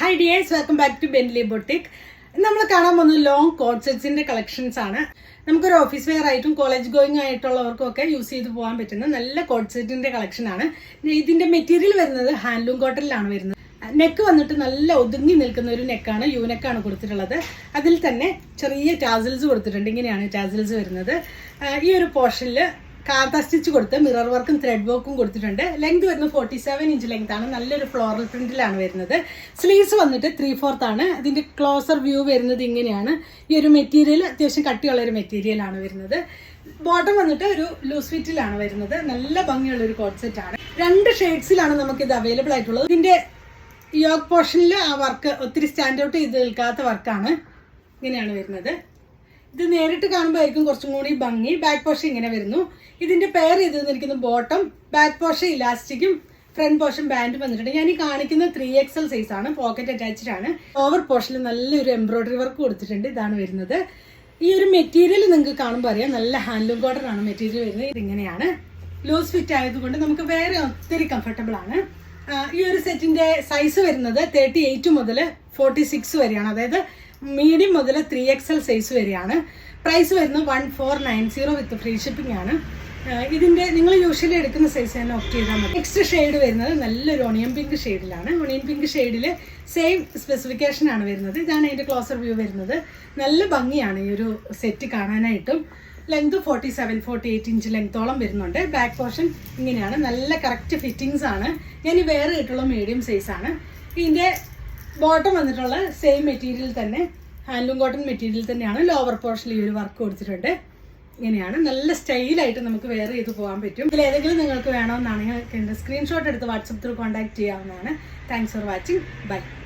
Hi dears welcome back to Benly boutique നമ്മൾ കാണാൻ പോകുന്നത് ലോങ് കോട്ട് സെറ്റ്സിന്റെ കളക്ഷൻസ് ആണ്. നമുക്കൊരു ഓഫീസ് വെയർ ആയിട്ടും കോളേജ് ഗോയിങ് ആയിട്ടുള്ളവർക്കും ഒക്കെ യൂസ് ചെയ്ത് പോകാൻ പറ്റുന്ന നല്ല കോട്ട് സെറ്റിന്റെ കളക്ഷൻ ആണ് ഇതിന്റെ മെറ്റീരിയൽ വരുന്നത് ഹാൻഡ്ലൂം കോട്ടണിലാണ് വരുന്നത്. നെക്ക് വന്നിട്ട് നല്ല ഒതുങ്ങി നിൽക്കുന്ന ഒരു നെക്കാണ് യു നെക്കാണ് കൊടുത്തിട്ടുള്ളത്. അതിൽ തന്നെ ചെറിയ ടാസിൽസ് കൊടുത്തിട്ടുണ്ട്. ഇങ്ങനെയാണ് ടാസിൽസ് വരുന്നത്. ഈ ഒരു പോർഷനിൽ കാർത്ത സ്റ്റിച്ച് കൊടുത്ത് മിറർ വർക്കും ത്രെഡ് വർക്കും കൊടുത്തിട്ടുണ്ട്. ലെങ്ത് വരുന്നത് ഫോർട്ടി സെവൻ ഇഞ്ച് ലെങ്ത് ആണ്. നല്ലൊരു ഫ്ലോറൽ പ്രിന്റിലാണ് വരുന്നത്. സ്ലീവ്സ് വന്നിട്ട് ത്രീ ഫോർത്ത് ആണ്. ഇതിന്റെ ക്ലോസർ വ്യൂ വരുന്നത് ഇങ്ങനെയാണ്. ഈ ഒരു മെറ്റീരിയൽ അത്യാവശ്യം കട്ടിയുള്ള ഒരു മെറ്റീരിയൽ ആണ് വരുന്നത്. ബോട്ടം വന്നിട്ട് ഒരു ലൂസ് ഫിറ്റിലാണ് വരുന്നത്. നല്ല ഭംഗിയുള്ള ഒരു കോട്ട് സെറ്റ് ആണ്. രണ്ട് ഷെയ്ഡ്സിലാണ് നമുക്ക് ഇത് അവൈലബിൾ ആയിട്ടുള്ളത്. ഇതിന്റെ യോഗ് പോർഷനിൽ ആ വർക്ക് ഒത്തിരി സ്റ്റാൻഡ് ഔട്ട് ചെയ്ത് നിൽക്കാത്ത വർക്കാണ് ഇങ്ങനെയാണ് വരുന്നത്. ഇത് നേരിട്ട് കാണുമ്പോഴായിരിക്കും കുറച്ചും കൂടി ഭംഗി. ബാക്ക് പോർഷൻ ഇങ്ങനെ വരുന്നു. ഇതിന്റെ പെയർ ചെയ്ത് തന്നിരിക്കുന്ന ബോട്ടം ബാക്ക് പോർഷൻ ഇലാസ്റ്റിക്കും ഫ്രണ്ട് പോർഷൻ ബാൻഡ് വന്നിട്ടുണ്ട്. ഞാൻ ഈ കാണിക്കുന്ന ത്രീ എക്സൽ സൈസ് ആണ്. പോക്കറ്റ് അറ്റാച്ച്ഡ് ആണ്. ഓവർ പോർഷനിൽ നല്ലൊരു എംബ്രോയിഡറി വർക്ക് കൊടുത്തിട്ടുണ്ട്. ഇതാണ് വരുന്നത്. ഈ ഒരു മെറ്റീരിയൽ നിങ്ങൾക്ക് കാണുമ്പോൾ അറിയാം. നല്ല ഹാൻഡ്ലൂം കോട്ടൺ ആണ് മെറ്റീരിയൽ വരുന്നത്. ഇതിങ്ങനെയാണ്. ലൂസ് ഫിറ്റ് ആയതുകൊണ്ട് നമുക്ക് വേറെ ഒത്തിരി കംഫർട്ടബിൾ ആണ്. ഈ ഒരു സെറ്റിന്റെ സൈസ് വരുന്നത് തേർട്ടി എയ്റ്റ് മുതൽ ഫോർട്ടി സിക്സ് വരെയാണ്. അതായത് മീഡിയം മുതൽ ത്രീ എക്സൽ സൈസ് വരെയാണ്. പ്രൈസ് വരുന്നത് one four nine zero with free shipping ആണ്. ഇതിന്റെ നിങ്ങൾ യൂഷ്വലി എടുക്കുന്ന സൈസ് തന്നെ ഓപ്റ്റ് ചെയ്താൽ മതി. നെക്സ്റ്റ് ഷെയ്ഡ് വരുന്നത് നല്ലൊരു ഒണിയൻ പിങ്ക് ഷെയ്ഡിലാണ് ഒണിയൻ പിങ്ക് ഷെയ്ഡിൽ സെയിം സ്പെസിഫിക്കേഷൻ ആണ് വരുന്നത്. ഇതാണ് അതിന്റെ ക്ലോസർ വ്യൂ വരുന്നത്. നല്ല ഭംഗിയാണ് ഈ ഒരു set കാണാനായിട്ടും. Length forty seven forty eight inch ലെങ്ത്തോളം വരുന്നുണ്ട്. ബാക്ക് പോർഷൻ ഇങ്ങനെയാണ്. നല്ല കറക്റ്റ് ഫിറ്റിങ്സ് ആണ്. ഞാൻ വേറെ ഇട്ടുള്ള മീഡിയം സൈസ് ആണ്. ഇതിന്റെ ബോട്ടം വന്നിട്ടുള്ള സെയിം മെറ്റീരിയൽ തന്നെ ഹാൻഡ്ലൂം കോട്ടൺ മെറ്റീരിയൽ തന്നെയാണ്. ലോവർ പോർഷനിൽ ഈ ഒരു വർക്ക് കൊടുത്തിട്ടുണ്ട്. ഇങ്ങനെയാണ്. നല്ല സ്റ്റൈലായിട്ട് നമുക്ക് വെയർ ചെയ്ത് പോകാൻ പറ്റും. ഇതിൽ ഏതെങ്കിലും നിങ്ങൾക്ക് വേണമെന്നാണെങ്കിൽ സ്ക്രീൻഷോട്ട് എടുത്ത് വാട്സപ്പ് ത്രൂ കോൺടാക്ട് ചെയ്യാവുന്നതാണ്. Thanks for watching bye